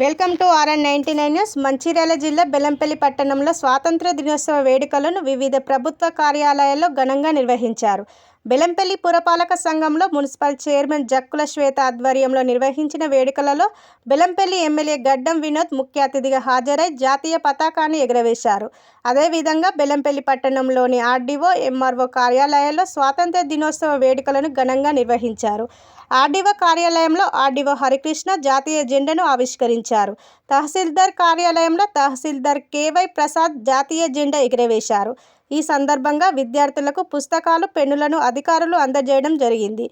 Welcome to RN ninety nine news. Mancherial జిల్లా బెల్లంపల్లి పట్టణంలో స్వాతంత్ర దినోత్సవ వేడుకలను వివిధ ప్రభుత్వ కార్యాలయాల్లో ఘనంగా నిర్వహించారు. బెలంపల్లి పురపాలక సంఘంలో మున్సిపల్ చైర్మన్ జక్కుల శ్వేత ఆధ్వర్యంలో నిర్వహించిన వేడుకలలో బెలంపల్లి ఎమ్మెల్యే గడ్డం వినోద్ ముఖ్య అతిథిగా హాజరై జాతీయ పతాకాన్ని ఎగురవేశారు. అదేవిధంగా బెలంపల్లి పట్టణంలోని ఆర్డీఓ ఎంఆర్ఓ కార్యాలయాల్లో స్వాతంత్ర దినోత్సవ వేడుకలను ఘనంగా నిర్వహించారు. ఆర్డీఓ కార్యాలయంలో ఆర్డీఓ హరికృష్ణ జాతీయ జెండాను ఆవిష్కరించారు. తహసీల్దార్ కార్యాలయంలో తహసీల్దార్ కేవై ప్రసాద్ జాతీయ జెండా ఎగురవేశారు. ఈ సందర్భంగా విద్యార్థులకు పుస్తకాలు పెన్నులను అధికారులు అందజేయడం జరిగింది.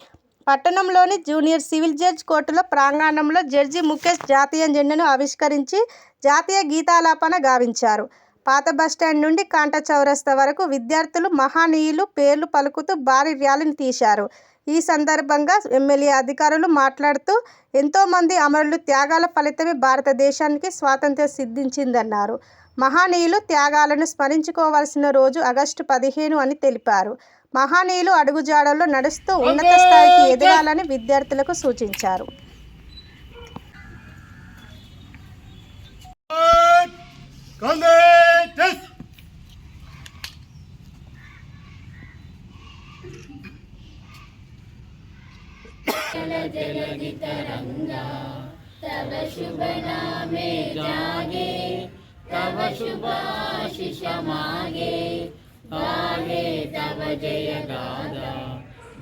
పట్టణంలోని జూనియర్ సివిల్ జడ్జ్ కోర్టులో ప్రాంగణంలో జడ్జి ముఖేష్ జాతీయ జెండాను ఆవిష్కరించి జాతీయ గీతాలాపన గావించారు. పాత బస్టాండ్ నుండి కాంట చౌరస్తా వరకు విద్యార్థులు మహానీయులు పేర్లు పలుకుతూ భారీ ర్యాలీని తీశారు. ఈ సందర్భంగా ఎమ్మెల్యే అధికారులు మాట్లాడుతూ ఎంతోమంది అమరులు త్యాగాల ఫలితమే భారతదేశానికి స్వాతంత్ర్యం సిద్ధించిందన్నారు. మహానీయులు త్యాగాలను స్మరించుకోవాల్సిన రోజు ఆగస్టు పదిహేను అని తెలిపారు. మహానీయులు అడుగుజాడల్లో నడుస్తూ ఉన్నత స్థాయికి ఎదగాలని విద్యార్థులకు సూచించారు. तव शुभाशिष मागे गाहे तव जय गादा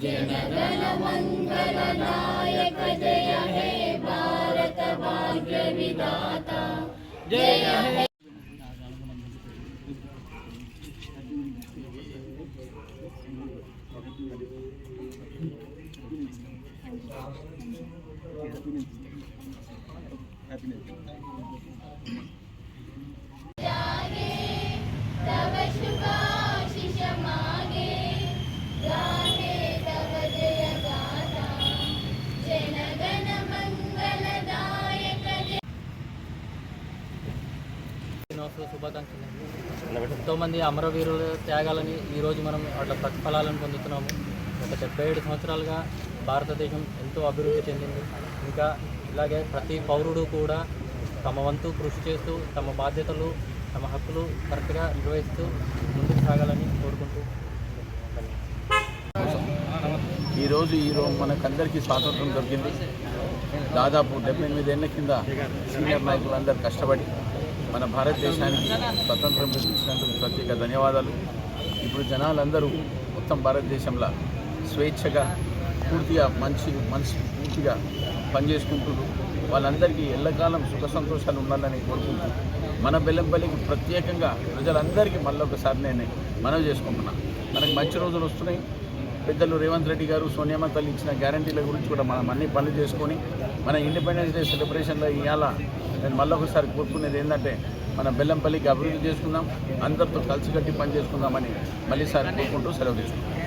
जनगण मङ्गल नायक जय हे भारत भाग्य विदाता जय हे। Thank you. దినోత్సవ శుభాకాంక్షలు ఎంతోమంది అమరవీరుల త్యాగాలని ఈరోజు మనం వాళ్ళ ప్రతిఫలాలను పొందుతున్నాము. ఒక డెబ్బై ఏడు సంవత్సరాలుగా భారతదేశం ఎంతో అభివృద్ధి చెందింది. ఇంకా ఇలాగే ప్రతి పౌరుడు కూడా తమ వంతు కృషి చేస్తూ తమ బాధ్యతలు తమ హక్కులు కరెక్ట్గా నిర్వహిస్తూ ముందుకు సాగాలని కోరుకుంటూ. ఈరోజు ఈరోజు మనకందరికీ స్వాతంత్రం దొరికింది. దాదాపు డెబ్బై ఎనిమిదేళ్ళ కింద సీనియర్ నాయకులందరూ కష్టపడి మన భారతదేశానికి స్వతంత్రం ఇచ్చినందుకు ప్రత్యేక ధన్యవాదాలు. ఇప్పుడు జనాలందరూ మొత్తం భారతదేశంలో స్వేచ్ఛగా పూర్తిగా మంచి మనసు పూర్తిగా పనిచేసుకుంటున్నారు. వాళ్ళందరికీ ఎల్లకాలం సుఖ సంతోషాలు ఉండాలని కోరుకుంటూ మన బెల్లంపల్లికి ప్రత్యేకంగా ప్రజలందరికీ మళ్ళీ ఒకసారి నేను మనవి చేసుకుంటున్నా. మనకి మంచి రోజులు వస్తున్నాయి. పెద్దలు రేవంత్ రెడ్డి గారు సోనియామ్మ తల్లి ఇచ్చిన గ్యారంటీల గురించి కూడా మనం అన్ని పనులు చేసుకొని మన ఇండిపెండెన్స్ డే సెలబ్రేషన్లో ఇవాళ నేను మళ్ళీ ఒకసారి కోరుకునేది ఏంటంటే మన బెల్లంపల్లికి అభివృద్ధి చేసుకుందాం అందరితో కలిసికట్టి పని చేసుకుందామని మళ్ళీసారి కోరుకుంటూ సెలవు తీసుకుంటాం